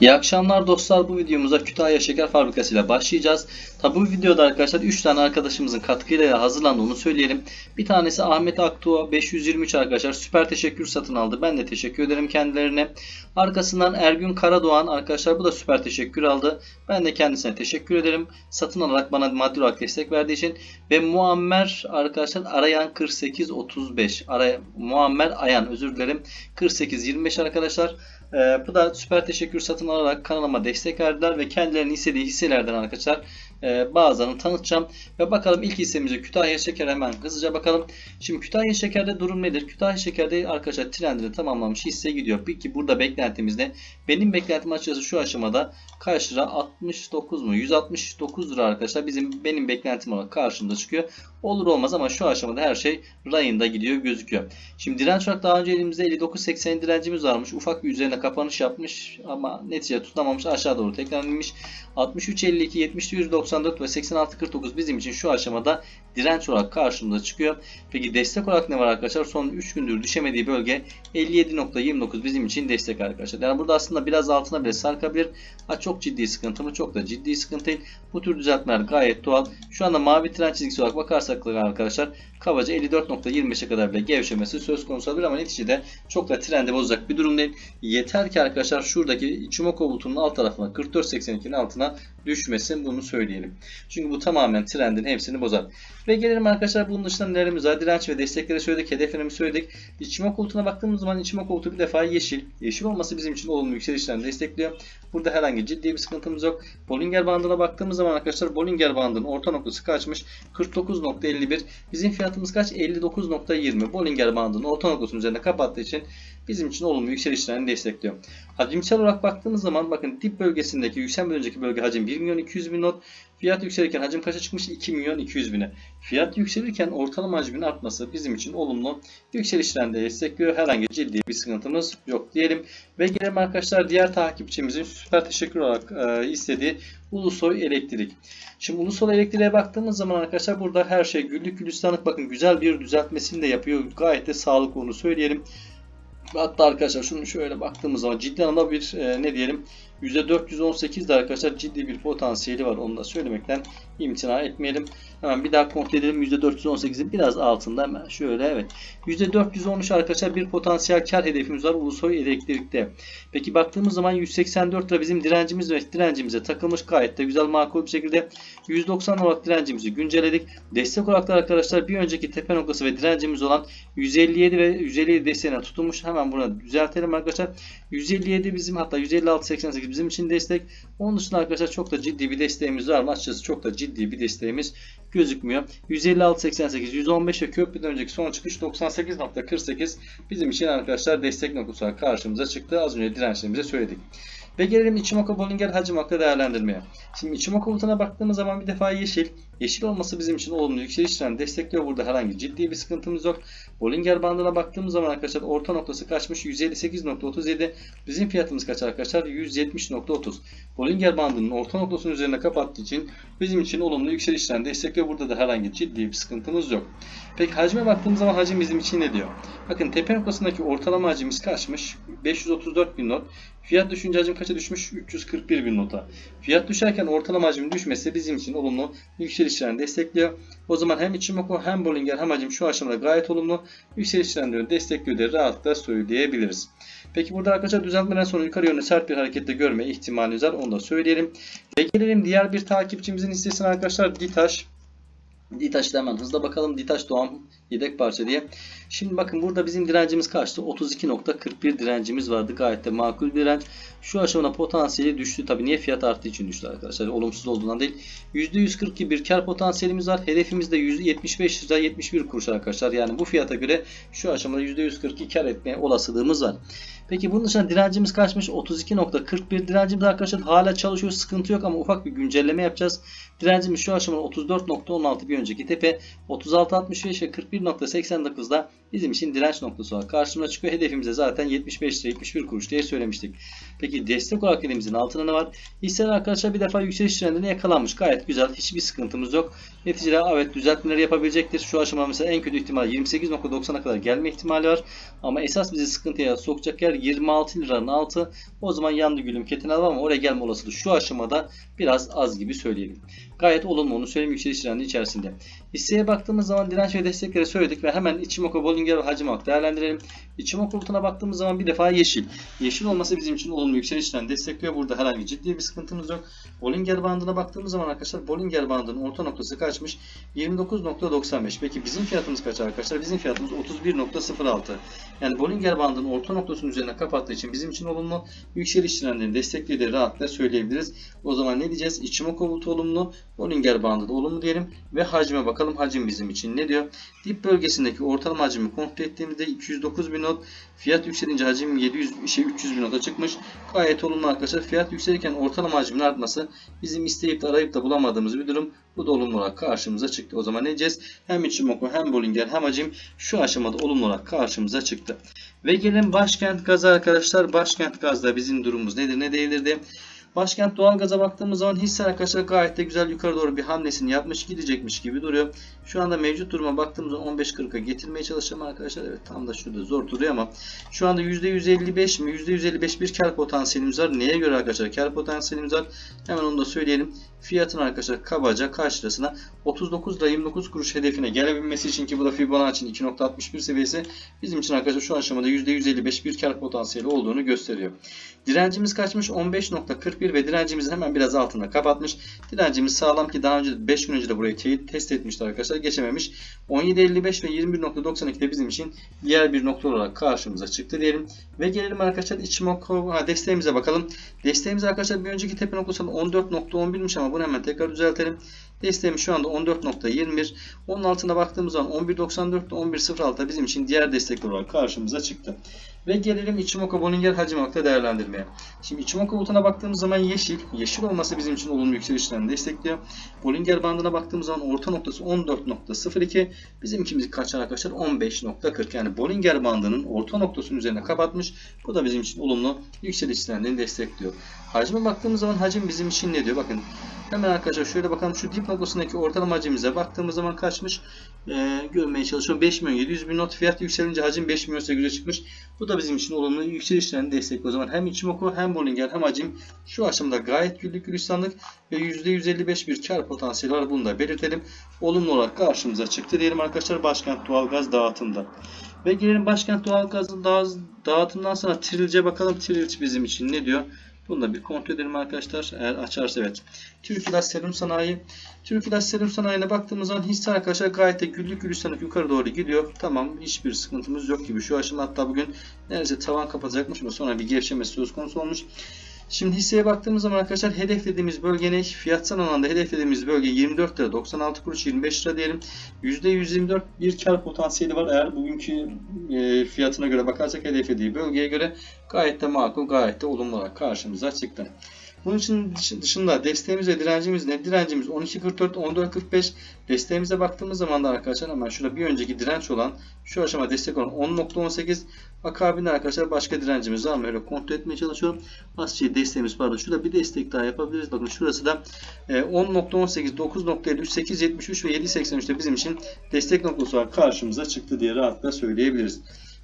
İyi akşamlar dostlar. Bu videomuza Kütahya Şeker Fabrikası ile başlayacağız. Tabi bu videoda arkadaşlar 3 tane arkadaşımızın katkıyla hazırlandı onu söyleyelim. Bir tanesi Ahmet Aktuğ 523 arkadaşlar süper teşekkür satın aldı. Ben de teşekkür ederim kendilerine. Arkasından Ergün Karadoğan arkadaşlar bu da süper teşekkür aldı. Ben de kendisine teşekkür ederim. Satın alarak bana maddi olarak destek verdiği için. Ve Muammer arkadaşlar arayan 4835. Araya, Muammer Ayan özür dilerim. 4825 arkadaşlar. Ee, bu da süper teşekkür satın alarak kanalıma destek verdiler ve kendilerinin istediği hisselerden arkadaşlar e, bazılarını tanıtacağım. Ve bakalım ilk hissemize Kütahya Şeker hemen hızlıca bakalım. Şimdi Kütahya Şeker'de durum nedir? Kütahya Şeker'de arkadaşlar trendini tamamlamış hisse gidiyor. Peki burada beklentimiz ne? Benim beklentim açıkçası şu aşamada kaç lira? 69 mu? 169 lira arkadaşlar. Bizim benim beklentim olarak karşımda çıkıyor. Olur olmaz ama şu aşamada her şey rayında gidiyor gözüküyor. Şimdi direnç olarak daha önce elimizde 59.80 direncimiz varmış. Ufak bir üzerine kapanış yapmış ama netice tutunamamış aşağı doğru tekrar inmiş. 63.52, 70.194 ve 86.49 bizim için şu aşamada direnç olarak karşımıza çıkıyor. Peki destek olarak ne var arkadaşlar? Son 3 gündür düşemediği bölge 57.29 bizim için destek arkadaşlar. Yani burada aslında biraz altına bile sarkabilir. Ha, çok ciddi sıkıntı mı? Çok da ciddi sıkıntı değil. Bu tür düzeltmeler gayet doğal. Şu anda mavi trend çizgisi olarak bakarsak arkadaşlar kabaca 54.25'e kadar bile gevşemesi söz konusu olabilir ama neticede çok da trendi bozacak bir durum değil. Yeter ki arkadaşlar şuradaki Ichimoku bulutunun alt tarafına 44.82'nin altına düşmesin bunu söyleyelim. Çünkü bu tamamen trendin hepsini bozar. Ve gelelim arkadaşlar bunun dışında nelerimiz var? Direnç ve destekleri söyledik, hedeflerimi söyledik. Ichimoku bulutuna baktığımız zaman Ichimoku bulutu bir defa yeşil. Yeşil olması bizim için olumlu yükselişlerini destekliyor. Burada herhangi ciddi bir sıkıntımız yok. Bollinger bandına baktığımız zaman arkadaşlar Bollinger bandının orta noktası kaçmış? 49.51. Bizim fiyatımız kaç? 59.20. Bollinger bandının orta noktasının üzerinde kapattığı için bizim için olumlu yükselişlerini destekliyor. Hacimsel olarak baktığımız zaman bakın dip bölgesindeki yükselmeden önceki bölge hacim 1 milyon 200 bin not. Fiyat yükselirken hacim kaça çıkmış? 2 milyon 200 bine. Fiyat yükselirken ortalama hacmin artması bizim için olumlu yükselişlerini destekliyor. Herhangi ciddi bir sıkıntımız yok diyelim. Ve gelelim arkadaşlar diğer takipçimizin süper teşekkür olarak e, istediği Ulusoy Elektrik. Şimdi Ulusoy Elektriğe baktığımız zaman arkadaşlar burada her şey güllük gülistanlık bakın güzel bir düzeltmesini de yapıyor. Gayet de sağlıklı onu söyleyelim. Hatta arkadaşlar şunu şöyle baktığımız zaman ciddi anlamda bir e, ne diyelim %418'de arkadaşlar ciddi bir potansiyeli var. Onu da söylemekten imtina etmeyelim. Hemen bir daha kontrol edelim. %418'in biraz altında hemen şöyle evet. %413 arkadaşlar bir potansiyel kar hedefimiz var Ulusoy Elektrik'te. Peki baktığımız zaman 184 lira bizim direncimiz ve direncimize takılmış gayet de güzel makul bir şekilde 190 olarak direncimizi güncelledik. Destek olarak da arkadaşlar bir önceki tepe noktası ve direncimiz olan 157 ve 157 desteğine tutunmuş. Hemen bunu düzeltelim arkadaşlar. 157 bizim hatta 156.88 bizim için destek. Onun dışında arkadaşlar çok da ciddi bir desteğimiz var mı? Açıkçası çok da ciddi bir desteğimiz gözükmüyor. 156.88, 115 ve köprüden önceki son çıkış 98.48 bizim için arkadaşlar destek noktası karşımıza çıktı. Az önce dirençlerimize söyledik. Ve gelelim Ichimoku Bollinger hacim hakkı değerlendirmeye. Şimdi Ichimoku bulutuna baktığımız zaman bir defa yeşil. Yeşil olması bizim için olumlu yükselişlerini destekliyor. Burada herhangi ciddi bir sıkıntımız yok. Bollinger bandına baktığımız zaman arkadaşlar orta noktası kaçmış? 158.37. Bizim fiyatımız kaç arkadaşlar? 170.30. Bollinger bandının orta noktasının üzerine kapattığı için bizim için olumlu yükselişlerini destekliyor. Burada da herhangi ciddi bir sıkıntımız yok. Peki hacme baktığımız zaman hacim bizim için ne diyor? Bakın tepe noktasındaki ortalama hacimiz kaçmış? 534 bin not. Fiyat düşünce hacim kaça düşmüş? 341 bin nota. Fiyat düşerken ortalama hacim düşmesi bizim için olumlu yükselişlerini destekliyor. O zaman hem Ichimoku hem Bollinger hem hacim şu aşamada gayet olumlu yükselişlerini destekliyor diye rahatlıkla söyleyebiliriz. Peki burada arkadaşlar düzeltmeden sonra yukarı yönlü sert bir harekette görme ihtimaliniz var. Onu da söyleyelim. Ve gelelim diğer bir takipçimizin hissesine arkadaşlar Ditaş. Ditaş'ta hemen hızla bakalım. Ditaş Doğan yedek parça diye. Şimdi bakın burada bizim direncimiz kaçtı? 32.41 direncimiz vardı. Gayet de makul bir direnç. Şu aşamada potansiyeli düştü. Tabi niye fiyat arttığı için düştü arkadaşlar. Olumsuz olduğundan değil. %142 bir kar potansiyelimiz var. Hedefimiz de 175 lira 71 kuruş arkadaşlar. Yani bu fiyata göre şu aşamada %142 kar etmeye olasılığımız var. Peki bunun dışında direncimiz kaçmış? 32.41 direncimiz arkadaşlar hala çalışıyor. Sıkıntı yok ama ufak bir güncelleme yapacağız. Direncimiz şu aşamada 34.16 bir önceki tepe. 36.65 ve 41.89'da bizim için direnç noktası olarak karşımıza çıkıyor. Hedefimize zaten 75 lira 71 kuruş diye söylemiştik. Peki destek olarak elimizin altında ne var? Hisseler arkadaşlar bir defa yükseliş trendine yakalanmış. Gayet güzel. Hiçbir sıkıntımız yok. Neticede evet düzeltmeleri yapabilecektir. Şu aşama mesela en kötü ihtimal 28.90'a kadar gelme ihtimali var. Ama esas bizi sıkıntıya sokacak yer 26 liranın altı. O zaman yandı gülüm keten al ama oraya gelme olasılığı şu aşamada biraz az gibi söyleyelim. Gayet olumlu onu söyleyeyim yükseliş trendi içerisinde. Hisseye baktığımız zaman direnç ve destekleri söyledik ve hemen Ichimoku, Bollinger ve Hacimak değerlendirelim. Ichimoku bulutuna baktığımız zaman bir defa yeşil. Yeşil olması bizim için olumlu yükseliş trendi destekliyor. Burada herhangi ciddi bir sıkıntımız yok. Bollinger bandına baktığımız zaman arkadaşlar Bollinger bandının orta noktası kaçmış? 29.95. Peki bizim fiyatımız kaç arkadaşlar? Bizim fiyatımız 31.06. Yani Bollinger bandının orta noktasının üzerine kapattığı için bizim için olumlu yükseliş trendini desteklediği rahatlıkla söyleyebiliriz. O zaman ne diyeceğiz? Bulutu olumlu, Bollinger bandı da olumlu diyelim ve hacme bakalım. Hacim bizim için ne diyor? Dip bölgesindeki ortalama hacmi kontrol ettiğimizde 209 bin not. Fiyat yükselince hacim 700 şey 300 bin nota çıkmış. Gayet olumlu arkadaşlar. Fiyat yükselirken ortalama hacmin artması bizim isteyip de arayıp da bulamadığımız bir durum. Bu da olumlu olarak karşımıza çıktı. O zaman ne diyeceğiz? Hem Ichimoku hem Bollinger hem hacim şu aşamada olumlu olarak karşımıza çıktı. Ve gelin başkent gazı arkadaşlar. Başkent gazda bizim durumumuz nedir ne değildir diye. Başkent doğalgaza baktığımız zaman hisse arkadaşlar gayet de güzel yukarı doğru bir hamlesini yapmış gidecekmiş gibi duruyor. Şu anda mevcut duruma baktığımız zaman 15.40'a getirmeye çalışacağım arkadaşlar. Evet tam da şurada zor duruyor ama şu anda %155 mi? %155 bir kar potansiyelimiz var. Neye göre arkadaşlar kar potansiyelimiz var? Hemen onu da söyleyelim. Fiyatın arkadaşlar kabaca kaç lirasına? 39 lira 29 kuruş hedefine gelebilmesi için ki bu da Fibonacci'nin 2.61 seviyesi bizim için arkadaşlar şu aşamada %155 bir kar potansiyeli olduğunu gösteriyor. Direncimiz kaçmış? 15.41 ve direncimizin hemen biraz altında kapatmış. Direncimiz sağlam ki daha önce 5 gün önce de burayı teyit test etmişti arkadaşlar. Geçememiş. 17.55 ve 21.92 de bizim için diğer bir nokta olarak karşımıza çıktı diyelim. Ve gelelim arkadaşlar Ichimoku desteğimize bakalım. Desteğimiz arkadaşlar bir önceki tepe noktası 14.11'miş ama bunu hemen tekrar düzeltelim. Desteğimiz şu anda 14.21. Onun altına baktığımız zaman 11.94 ile 11.06 bizim için diğer destekler olarak karşımıza çıktı. Ve gelelim Ichimoku Bollinger Hacimak'ta değerlendirmeye. Şimdi Ichimoku bulutuna baktığımız zaman yeşil. Yeşil olması bizim için olumlu yükselişlerini destekliyor. Bollinger bandına baktığımız zaman orta noktası 14.02. Bizimkimiz kaç arkadaşlar? 15.40. Yani Bollinger bandının orta noktasının üzerine kapatmış. Bu da bizim için olumlu yükseliş trendini destekliyor. Hacme baktığımız zaman hacim bizim için ne diyor? Bakın hemen arkadaşlar şöyle bakalım şu dip noktasındaki ortalama hacimize baktığımız zaman kaçmış? Ee, görmeye çalışıyorum. 5 milyon 700 bin not fiyat yükselince hacim 5 milyon 800'e çıkmış. Bu da bizim için olumlu yükselişlerini destekliyor. O zaman hem Ichimoku hem Bollinger hem hacim şu aşamada gayet güllük gülistanlık ve %155 bir kar potansiyeli var. Bunu da belirtelim. Olumlu olarak karşımıza çıktı diyelim arkadaşlar başkent doğalgaz dağıtımda. Ve gelelim başkent doğalgazın dağıtımdan sonra Trilce bakalım. Trilce bizim için ne diyor? Bunu da bir kontrol edelim arkadaşlar. Eğer açarsa evet. Türk İlaç Serum Sanayi. Türk İlaç Serum Sanayi'ne baktığımız zaman hisse arkadaşlar gayet de güllük gülistanlık yukarı doğru gidiyor. Tamam hiçbir sıkıntımız yok gibi. Şu aşama hatta bugün neredeyse tavan kapatacakmış ama sonra bir gevşemesi söz konusu olmuş. Şimdi hisseye baktığımız zaman arkadaşlar hedeflediğimiz bölge ne? Fiyatsal alanda hedeflediğimiz bölge 24 lira 96 kuruş 25 lira diyelim. %124 bir kar potansiyeli var. Eğer bugünkü e, fiyatına göre bakarsak hedeflediği bölgeye göre gayet de makul gayet de olumlu olarak karşımıza çıktı. Bunun için dışında desteğimiz ve direncimiz ne? Direncimiz 12.44, 14.45. Desteğimize baktığımız zaman da arkadaşlar hemen şurada bir önceki direnç olan şu aşama destek olan 10.18. Akabinde arkadaşlar başka direncimiz var mı? Öyle kontrol etmeye çalışıyorum. Asya desteğimiz pardon. Şurada bir destek daha yapabiliriz. Bakın şurası da 10.18, 9.53, 8.73 ve 7.83'te bizim için destek noktası olarak karşımıza çıktı diye rahatlıkla söyleyebiliriz.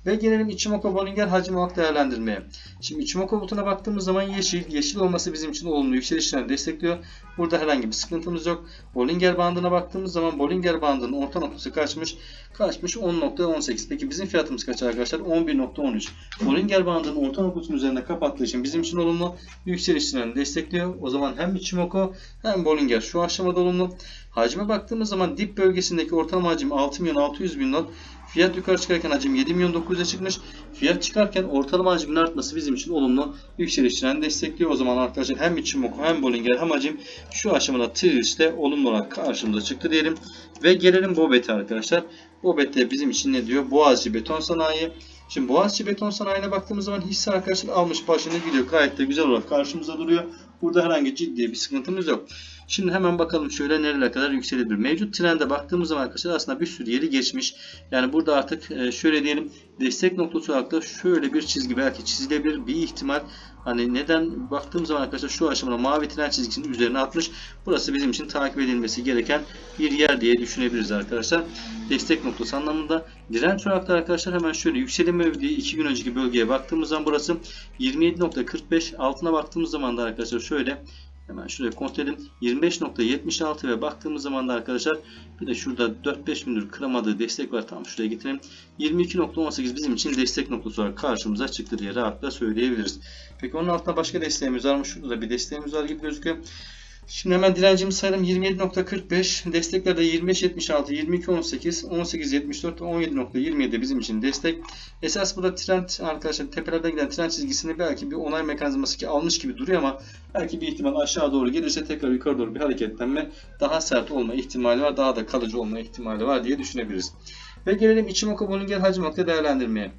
Ve gelelim Ichimoku Bollinger hacim olarak değerlendirmeye. Şimdi Ichimoku bulutuna baktığımız zaman yeşil. Yeşil olması bizim için olumlu yükselişlerini destekliyor. Burada herhangi bir sıkıntımız yok. Bollinger bandına baktığımız zaman Bollinger bandının orta noktası kaçmış? Kaçmış 10.18. Peki bizim fiyatımız kaç arkadaşlar? 11.13. Bollinger bandının orta noktasının üzerine kapattığı için bizim için olumlu yükselişlerini destekliyor. O zaman hem Ichimoku hem Bollinger şu aşamada olumlu. Hacme baktığımız zaman dip bölgesindeki ortalama hacim 6 milyon 600 bin not. Fiyat yukarı çıkarken hacim 7 milyon 900'e çıkmış. Fiyat çıkarken ortalama hacmin artması bizim için olumlu yükselişlerini destekliyor. O zaman arkadaşlar hem Ichimoku hem Bollinger hem hacim şu aşamada Trillis'te olumlu olarak karşımıza çıktı diyelim. Ve gelelim Bobet'e arkadaşlar. Bobet'te bizim için ne diyor? Boğaziçi Beton Sanayi. Şimdi Boğaziçi Beton Sanayi'ne baktığımız zaman hisse arkadaşlar almış başını gidiyor. Gayet de güzel olarak karşımıza duruyor. Burada herhangi ciddi bir sıkıntımız yok. Şimdi hemen bakalım şöyle nerelere kadar yükselebilir. Mevcut trende baktığımız zaman arkadaşlar aslında bir sürü yeri geçmiş. Yani burada artık e, şöyle diyelim destek noktası olarak da şöyle bir çizgi belki çizilebilir bir ihtimal. Hani neden baktığım zaman arkadaşlar şu aşamada mavi tren çizgisinin üzerine atmış. Burası bizim için takip edilmesi gereken bir yer diye düşünebiliriz arkadaşlar. Destek noktası anlamında. Direnç olarak da arkadaşlar hemen şöyle yükselim mevdiği 2 gün önceki bölgeye baktığımız zaman burası 27.45 altına baktığımız zaman da arkadaşlar şöyle Hemen şuraya kontrol edelim. 25.76 ve baktığımız zaman da arkadaşlar bir de şurada 4-5 gündür kıramadığı destek var. Tam şuraya getirelim. 22.18 bizim için destek noktası olarak karşımıza çıktı diye rahatla söyleyebiliriz. Peki onun altında başka desteğimiz var mı? Şurada da bir desteğimiz var gibi gözüküyor. Şimdi hemen direncimizi sayalım. 27.45, desteklerde 25.76, 22.18, 18.74, 17.27 bizim için destek. Esas burada trend arkadaşlar tepelerden giden trend çizgisini belki bir onay mekanizması ki almış gibi duruyor ama belki bir ihtimal aşağı doğru gelirse tekrar yukarı doğru bir hareketlenme daha sert olma ihtimali var. Daha da kalıcı olma ihtimali var diye düşünebiliriz. Ve gelelim Ichimoku Bollinger hacim değerlendirmeye.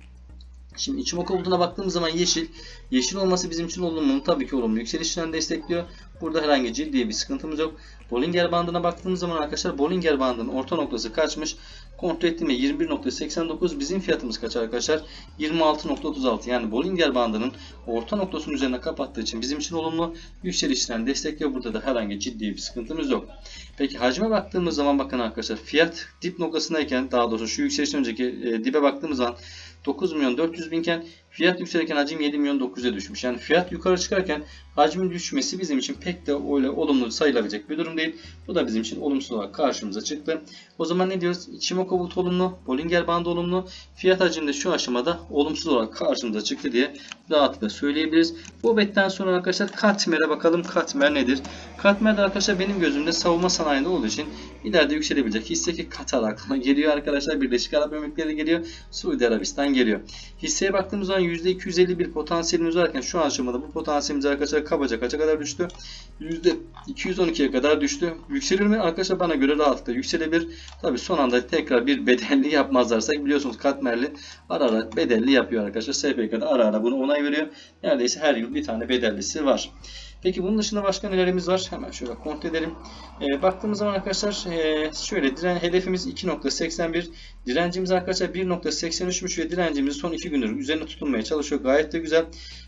Şimdi Ichimoku bulutuna baktığımız zaman yeşil. Yeşil olması bizim için olumlu? Tabii ki olumlu. Yükselişten destekliyor. Burada herhangi ciddi bir sıkıntımız yok. Bollinger bandına baktığımız zaman arkadaşlar Bollinger bandının orta noktası kaçmış? Kontrol ettiğimde 21.89 bizim fiyatımız kaç arkadaşlar? 26.36 yani Bollinger bandının orta noktasının üzerine kapattığı için bizim için olumlu. Yükselişten destekliyor. Burada da herhangi ciddi bir sıkıntımız yok. Peki hacme baktığımız zaman bakın arkadaşlar fiyat dip noktasındayken daha doğrusu şu yükselişten önceki e, dibe baktığımız zaman 9 milyon 400 binken fiyat yükselirken hacim 7 milyon 900'e düşmüş. Yani fiyat yukarı çıkarken hacmin düşmesi bizim için pek de öyle olumlu sayılabilecek bir durum değil. Bu da bizim için olumsuz olarak karşımıza çıktı. O zaman ne diyoruz? Ichimoku bulut olumlu, Bollinger bandı olumlu, fiyat hacimde şu aşamada olumsuz olarak karşımıza çıktı diye rahatlıkla söyleyebiliriz. Bu betten sonra arkadaşlar Katmer'e bakalım. Katmer nedir? Katmer de arkadaşlar benim gözümde savunma sanayinde olduğu için ileride yükselebilecek hisse ki Katar aklıma geliyor arkadaşlar. Birleşik Arap Emirlikleri geliyor. Suudi Arabistan geliyor. Hisseye baktığımız zaman %251 potansiyelimiz varken şu aşamada bu potansiyelimiz arkadaşlar kabaca kaça kadar düştü? %212'ye kadar düştü. Yükselir mi? Arkadaşlar bana göre rahatlıkla yükselebilir. Tabi son anda tekrar bir bedelli yapmazlarsa biliyorsunuz Katmerli ara ara bedelli yapıyor arkadaşlar. SPK'da ara ara bunu onay veriyor. Neredeyse her yıl bir tane bedellisi var. Peki bunun dışında başka nelerimiz var? Hemen şöyle kontrol edelim. E, baktığımız zaman arkadaşlar e, şöyle diren hedefimiz 2.81. Direncimiz arkadaşlar 1.83'müş ve direncimiz son 2 gündür üzerine tutunmaya çalışıyor. Gayet de güzel.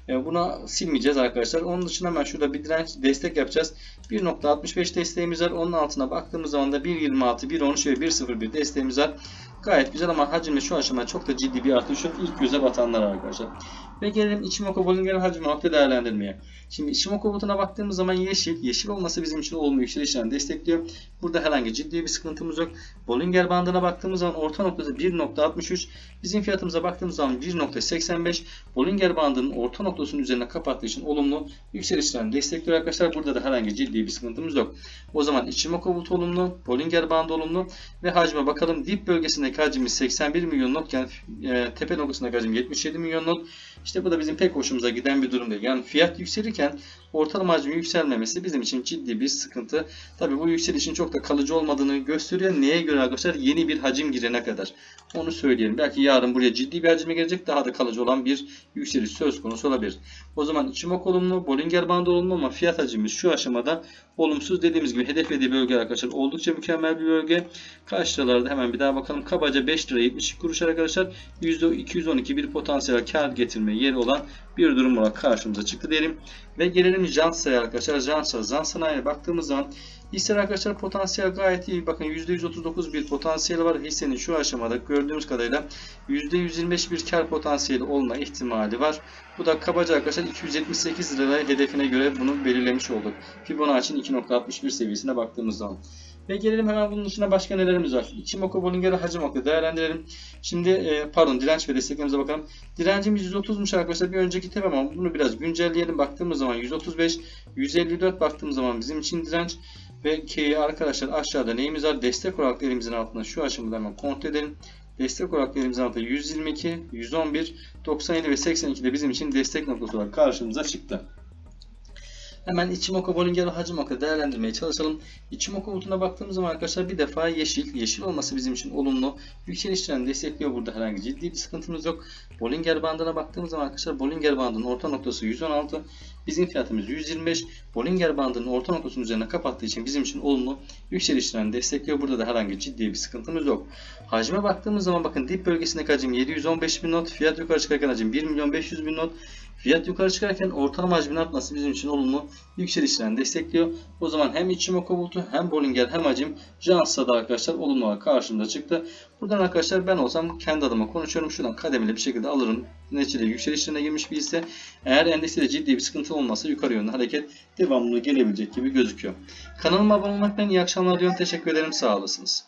E, buna silmeyeceğiz arkadaşlar. Onun dışında hemen şurada bir direnç destek yapacağız. 1.65 desteğimiz var. Onun altına baktığımız zaman da 1.26, 1.13 ve 1.01 desteğimiz var. Gayet güzel ama hacimde şu aşamada çok da ciddi bir artış yok. İlk göze batanlar arkadaşlar. Ve gelelim Ichimoku Bollinger'in hacmi nokta değerlendirmeye. Şimdi Ichimoku bulutuna baktığımız zaman yeşil. Yeşil olması bizim için olumlu yükselişlerini destekliyor. Burada herhangi ciddi bir sıkıntımız yok. Bollinger bandına baktığımız zaman orta noktası 1.63. Bizim fiyatımıza baktığımız zaman 1.85. Bollinger bandının orta noktasının üzerine kapattığı için olumlu yükselişlerini destekliyor arkadaşlar. Burada da herhangi ciddi bir sıkıntımız yok. O zaman Ichimoku bulut olumlu. Bollinger bandı olumlu. Ve hacme bakalım. Dip hacmimiz 81 milyon notken e, tepe noktasındaki hacim 77 milyon not. İşte bu da bizim pek hoşumuza giden bir durum değil. Yani fiyat yükselirken ortalama hacmin yükselmemesi bizim için ciddi bir sıkıntı. Tabi bu yükselişin çok da kalıcı olmadığını gösteriyor. Neye göre arkadaşlar? Yeni bir hacim girene kadar. Onu söyleyelim. Belki yarın buraya ciddi bir hacime gelecek. Daha da kalıcı olan bir yükseliş söz konusu olabilir. O zaman Ichimoku olumlu, Bollinger bandı olumlu ama fiyat hacmimiz şu aşamada olumsuz. Dediğimiz gibi hedeflediği bölge arkadaşlar oldukça mükemmel bir bölge. Kaç liralarda hemen bir daha bakalım. Kabaca 5 lira 72 kuruş arkadaşlar. %212 bir potansiyel kar getirme yeri olan bir durum olarak karşımıza çıktı diyelim. Ve gelelim Jansa'ya arkadaşlar. Jansa, Jansa'ya baktığımız zaman Hisseler arkadaşlar potansiyel gayet iyi. Bakın %139 bir potansiyeli var. Hissenin şu aşamada gördüğümüz kadarıyla %125 bir kar potansiyeli olma ihtimali var. Bu da kabaca arkadaşlar 278 lira hedefine göre bunu belirlemiş olduk. Fibonacci'nin 2.61 seviyesine baktığımız zaman. Ve gelelim hemen bunun dışında başka nelerimiz var. Ichimoku Bollinger'ı hacim okla değerlendirelim. Şimdi e, pardon direnç ve desteklerimize bakalım. Direncimiz 130'muş arkadaşlar. Bir önceki tepe ama bunu biraz güncelleyelim. Baktığımız zaman 135, 154 baktığımız zaman bizim için direnç. Ve ki arkadaşlar aşağıda neyimiz var? Destek olarak elimizin altında şu aşamada hemen kontrol edelim. Destek olarak elimizin altında 122, 111, 97 ve 82 de bizim için destek noktası olarak karşımıza çıktı. Hemen Ichimoku, Bollinger ve Hachimoku değerlendirmeye çalışalım. Ichimoku bulutuna baktığımız zaman arkadaşlar bir defa yeşil. Yeşil olması bizim için olumlu. Yükseliş trendini destekliyor burada herhangi ciddi bir sıkıntımız yok. Bollinger bandına baktığımız zaman arkadaşlar Bollinger bandının orta noktası 116. Bizim fiyatımız 125. Bollinger bandının orta noktasının üzerine kapattığı için bizim için olumlu. Yükseliş trendini destekliyor. Burada da herhangi ciddi bir sıkıntımız yok. Hacme baktığımız zaman bakın dip bölgesindeki hacim 715 bin not. Fiyat yukarı çıkarken hacim 1 milyon 500 bin not. Fiyat yukarı çıkarken ortalama hacmin artması bizim için olumlu yükselişlerini destekliyor. O zaman hem Ichimoku bulutu hem Bollinger hem hacim Jans'a da arkadaşlar olumlu olarak karşımda çıktı. Buradan arkadaşlar ben olsam kendi adıma konuşuyorum. Şuradan kademeli bir şekilde alırım. Neticede yükselişlerine girmiş bir hisse. Eğer endekste ciddi bir sıkıntı olmazsa yukarı yönlü hareket devamlı gelebilecek gibi gözüküyor. Kanalıma abone olmaktan iyi akşamlar diyorum. Teşekkür ederim. Sağ olasınız.